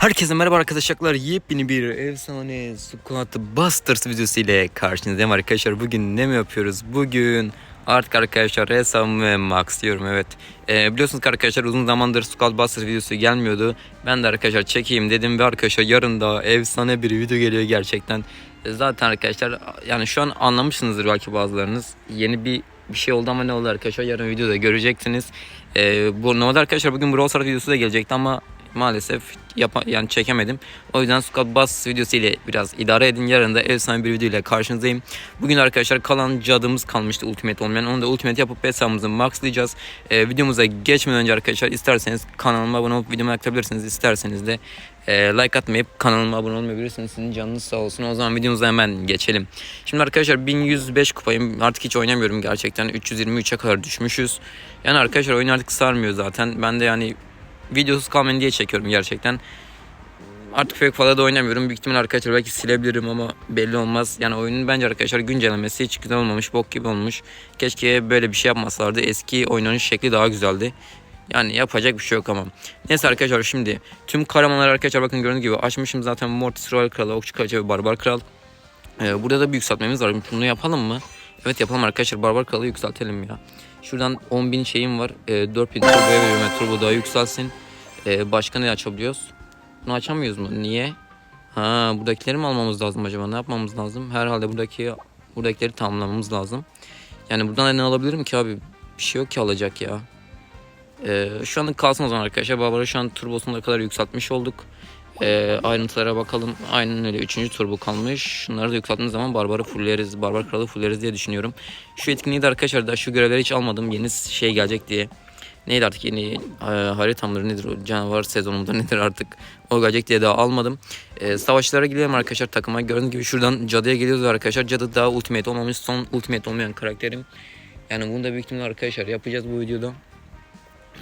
Herkese merhaba arkadaşlar. Yepyeni bir efsane Squat Busters videosu ile karşınızdayım arkadaşlar. Bugün ne mi yapıyoruz? Bugün artık arkadaşlar hesabımı maxlıyorum evet. Ee, biliyorsunuz ki arkadaşlar uzun zamandır Squat Busters videosu gelmiyordu. Ben de arkadaşlar çekeyim dedim ve arkadaşlar yarın da efsane bir video geliyor gerçekten. Ee, Zaten arkadaşlar yani şu an anlamışsınızdır belki bazılarınız. Yeni bir bir şey oldu ama ne oldu arkadaşlar yarın videoda göreceksiniz. Ee, bu normalde arkadaşlar bugün Brawl Stars videosu da gelecekti ama maalesef yapa, yani çekemedim. O yüzden Squad Bus videosu ile biraz idare edin. Yarın da efsane bir video ile karşınızdayım. Bugün arkadaşlar kalan cadımız kalmıştı Ultimate olmayan. Onu da Ultimate yapıp hesabımızı maxlayacağız. Ee, videomuza geçmeden önce arkadaşlar isterseniz kanalıma abone olup videomu atabilirsiniz. İsterseniz de e, like atmayıp kanalıma abone olmayabilirsiniz. Sizin canınız sağ olsun. O zaman videomuza hemen geçelim. Şimdi arkadaşlar 1105 kupayım. Artık hiç oynamıyorum gerçekten. 323'e kadar düşmüşüz. Yani arkadaşlar oyun artık sarmıyor zaten. Ben de yani videosuz kalmayın diye çekiyorum gerçekten. Artık pek fazla da oynamıyorum. Büyük ihtimal arkadaşlar belki silebilirim ama belli olmaz. Yani oyunun bence arkadaşlar güncellemesi hiç güzel olmamış. Bok gibi olmuş. Keşke böyle bir şey yapmasalardı. Eski oynanış şekli daha güzeldi. Yani yapacak bir şey yok ama. Neyse arkadaşlar şimdi tüm kahramanlar arkadaşlar bakın gördüğünüz gibi açmışım zaten Mortis Royal Kralı, Okçu Kraliçe ve Barbar Kral. Ee, burada da bir yükseltmemiz var. Bunu yapalım mı? Evet yapalım arkadaşlar. Barbar Kral'ı yükseltelim ya. Şuradan 10.000 şeyim var. E, 4.000 turboya veriyorum. Turbo daha yükselsin. E, başka ne açabiliyoruz? Bunu açamıyoruz mu? Niye? Ha buradakileri mi almamız lazım acaba? Ne yapmamız lazım? Herhalde buradaki buradakileri tamamlamamız lazım. Yani buradan ne alabilirim ki abi? Bir şey yok ki alacak ya. Ee, şu anlık kalsın o zaman arkadaşlar. Barbar'ı şu an turbosuna kadar yükseltmiş olduk. Ee, ayrıntılara bakalım. Aynen öyle. Üçüncü turbo kalmış. Şunları da yükselttiğimiz zaman Barbar'ı fulleriz. Barbar kralı fulleriz diye düşünüyorum. Şu etkinliği de arkadaşlar da şu görevleri hiç almadım. Yeni şey gelecek diye. Neydi artık yeni e, harita nedir canavar sezonunda nedir artık o gelecek diye daha almadım. E, savaşlara gidelim arkadaşlar takıma. Gördüğünüz gibi şuradan cadıya geliyoruz arkadaşlar. Cadı daha ultimate olmamış son ultimate olmayan karakterim. Yani bunu da büyük ihtimalle arkadaşlar yapacağız bu videoda.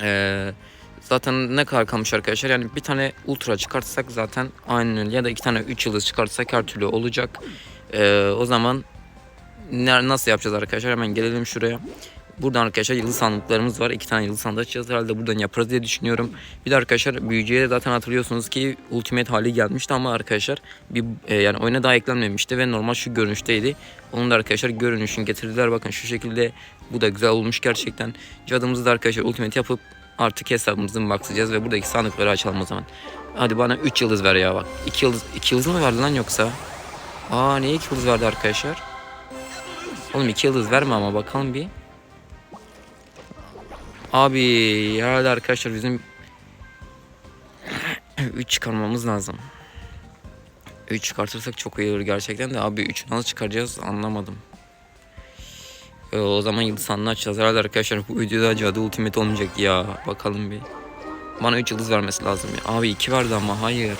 Ee, zaten ne kadar kalmış arkadaşlar yani bir tane ultra çıkartsak zaten aynen öyle ya da iki tane 3 yıldız çıkartsak her türlü olacak. Ee, o zaman ne, nasıl yapacağız arkadaşlar hemen gelelim şuraya. Buradan arkadaşlar yıldız sandıklarımız var. iki tane yıldız sandık açacağız. Herhalde buradan yaparız diye düşünüyorum. Bir de arkadaşlar büyücüye de zaten hatırlıyorsunuz ki ultimate hali gelmişti ama arkadaşlar bir e, yani oyuna daha eklenmemişti ve normal şu görünüşteydi. Onun da arkadaşlar görünüşünü getirdiler. Bakın şu şekilde bu da güzel olmuş gerçekten. Cadımızı da arkadaşlar ultimate yapıp artık hesabımızı bakacağız ve buradaki sandıkları açalım o zaman. Hadi bana 3 yıldız ver ya bak. 2 yıldız 2 yıldız mı verdi lan yoksa? Aa niye 2 yıldız verdi arkadaşlar? Oğlum 2 yıldız verme ama bakalım bir. Abi herhalde arkadaşlar bizim 3 çıkarmamız lazım. 3 çıkartırsak çok iyi olur gerçekten de abi 3 nasıl çıkaracağız anlamadım. Ee, o zaman yıldız sandığını açacağız herhalde arkadaşlar bu videoda cadı ultimate olmayacak ya bakalım bir. Bana 3 yıldız vermesi lazım ya. Abi 2 verdi ama hayır.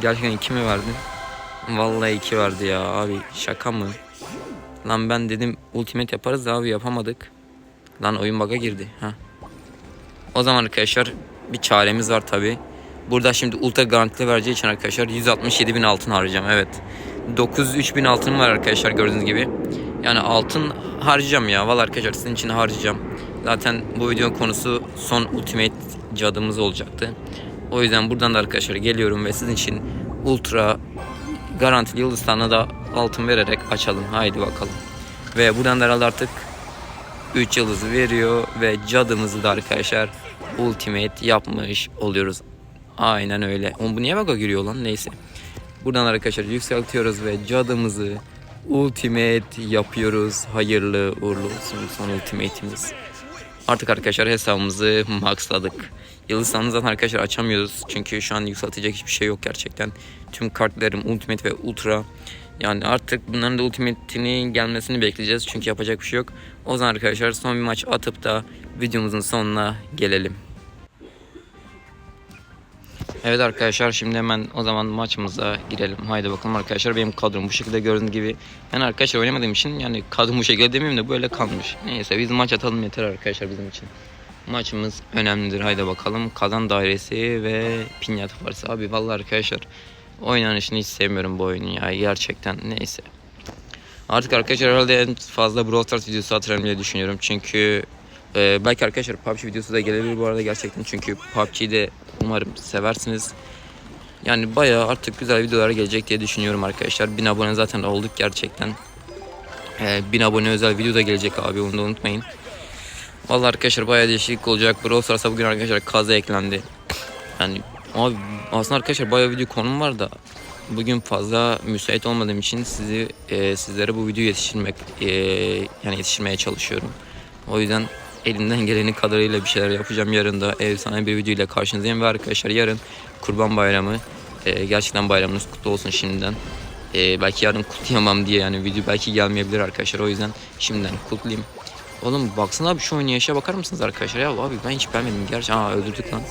Gerçekten 2 mi verdi? Vallahi 2 verdi ya abi şaka mı? Lan ben dedim ultimate yaparız da abi yapamadık. Lan oyun bug'a girdi. Ha. O zaman arkadaşlar bir çaremiz var tabi. Burada şimdi ultra garantili vereceği için arkadaşlar 167 bin altın harcayacağım. Evet. 903 bin altınım var arkadaşlar gördüğünüz gibi. Yani altın harcayacağım ya. Valla arkadaşlar sizin için harcayacağım. Zaten bu videonun konusu son ultimate cadımız olacaktı. O yüzden buradan da arkadaşlar geliyorum ve sizin için ultra garantili yıldızlarına da altın vererek açalım. Haydi bakalım. Ve buradan da artık 3 yıldızı veriyor ve cadımızı da arkadaşlar ultimate yapmış oluyoruz. Aynen öyle. Oğlum bu niye baka giriyor lan? Neyse. Buradan arkadaşlar yükseltiyoruz ve cadımızı ultimate yapıyoruz. Hayırlı uğurlu olsun son ultimate'imiz. Artık arkadaşlar hesabımızı maxladık. Yıldız zaten arkadaşlar açamıyoruz. Çünkü şu an yükseltecek hiçbir şey yok gerçekten. Tüm kartlarım ultimate ve ultra. Yani artık bunların da ultimate'ini gelmesini bekleyeceğiz. Çünkü yapacak bir şey yok. O zaman arkadaşlar son bir maç atıp da videomuzun sonuna gelelim. Evet arkadaşlar şimdi hemen o zaman maçımıza girelim. Haydi bakalım arkadaşlar benim kadrom bu şekilde gördüğünüz gibi. Ben arkadaşlar oynamadığım için yani kadrom bu şekilde demeyeyim de böyle kalmış. Neyse biz maç atalım yeter arkadaşlar bizim için. Maçımız önemlidir. Haydi bakalım. Kazan dairesi ve pinyata parası. Abi vallahi arkadaşlar oynanışını hiç sevmiyorum bu oyunu ya gerçekten. Neyse. Artık arkadaşlar herhalde en fazla Brawl Stars videosu atarım diye düşünüyorum. Çünkü e, belki arkadaşlar PUBG videosu da gelebilir bu arada gerçekten. Çünkü PUBG'yi de umarım seversiniz. Yani bayağı artık güzel videolar gelecek diye düşünüyorum arkadaşlar. 1000 abone zaten olduk gerçekten. E, 1000 abone özel video da gelecek abi onu da unutmayın. Vallahi arkadaşlar bayağı değişiklik olacak. Brawl Stars'a bugün arkadaşlar kaza eklendi. Yani abi aslında arkadaşlar bayağı video konum var da bugün fazla müsait olmadığım için sizi e, sizlere bu videoyu yetiştirmek e, yani yetiştirmeye çalışıyorum. O yüzden elimden geleni kadarıyla bir şeyler yapacağım. Yarın da efsane bir video ile karşınızdayım ve arkadaşlar yarın Kurban Bayramı. E, gerçekten bayramınız kutlu olsun şimdiden. E, belki yarın kutlayamam diye yani video belki gelmeyebilir arkadaşlar. O yüzden şimdiden kutlayayım. Oğlum baksana abi şu oynayışa bakar mısınız arkadaşlar ya abi ben hiç beğenmedim gerçi aa öldürdük lan.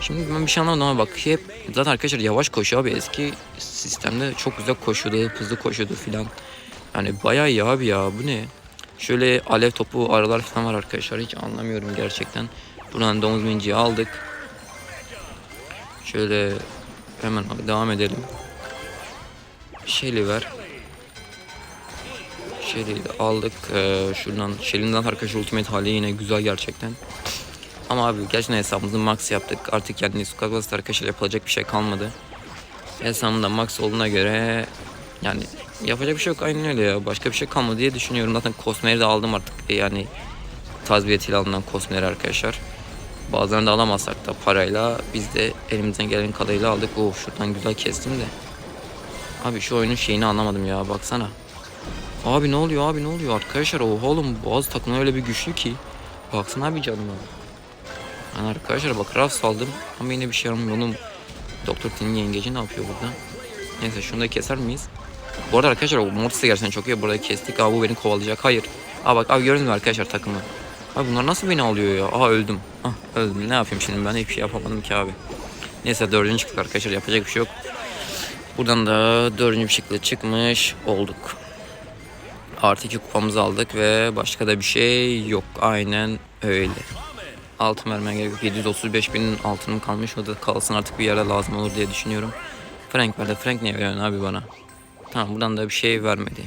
Şimdi ben bir şey anlamadım ama bak hep zaten arkadaşlar yavaş koşuyor abi eski sistemde çok güzel koşuyordu hızlı koşuyordu filan. Yani bayağı iyi abi ya bu ne? Şöyle alev topu aralar falan var arkadaşlar hiç anlamıyorum gerçekten. Buradan domuz minciyi aldık. Şöyle hemen devam edelim. Şeyli ver. Şeyli de aldık. Ee, şuradan Shelly'nden arkadaşlar ultimate hali yine güzel gerçekten. Ama abi gerçekten hesabımızı max yaptık. Artık yani sokak basit arkadaşlar yapılacak bir şey kalmadı. Hesabımda max olduğuna göre yani yapacak bir şey yok aynen öyle ya. Başka bir şey kalmadı diye düşünüyorum. Zaten kosmeri de aldım artık. Yani tazbiyetiyle alınan kosmeri arkadaşlar. Bazılarını da alamazsak da parayla biz de elimizden gelen kadarıyla aldık. Oh şuradan güzel kestim de. Abi şu oyunun şeyini anlamadım ya baksana. Abi ne oluyor abi ne oluyor arkadaşlar oha oğlum bazı takımlar öyle bir güçlü ki. Baksana abi canıma. Yani arkadaşlar bak raf saldım ama yine bir şey yaramıyor oğlum. Doktor Tin'in yengeci ne yapıyor burada? Neyse şunu da keser miyiz? Bu arada arkadaşlar o Mortis de gerçekten çok iyi. Burada kestik. Aa bu beni kovalayacak. Hayır. Aa bak abi gördünüz mü arkadaşlar takımı? Abi bunlar nasıl beni alıyor ya? Aha öldüm. Ah öldüm. Ne yapayım şimdi ben hiçbir şey yapamadım ki abi. Neyse dördüncü çıktık arkadaşlar yapacak bir şey yok. Buradan da dördüncü şekilde çıkmış olduk. Artı iki kupamızı aldık ve başka da bir şey yok. Aynen öyle. Altın vermeye gerek yok. 735 bin altınım kalmış. O da kalsın artık bir yere lazım olur diye düşünüyorum. Frank verdi. Frank niye veriyorsun abi bana? Tamam buradan da bir şey vermedi.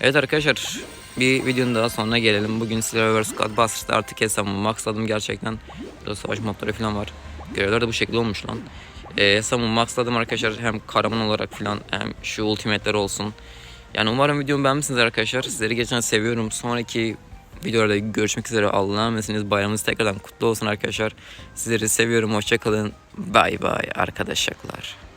Evet arkadaşlar bir videonun daha sonuna gelelim. Bugün Silver vs. Squad Busters'ta artık hesabımı maxladım gerçekten. Burada savaş modları falan var. Görevler de bu şekilde olmuş lan. Ee, hesabımı maxladım arkadaşlar. Hem kahraman olarak falan hem şu ultimate'ler olsun. Yani umarım videomu beğenmişsiniz arkadaşlar. Sizleri geçen seviyorum. Sonraki videolarda görüşmek üzere. Allah'a emanetsiniz. Bayramınız tekrardan kutlu olsun arkadaşlar. Sizleri seviyorum. Hoşçakalın. Bay bay arkadaşlar.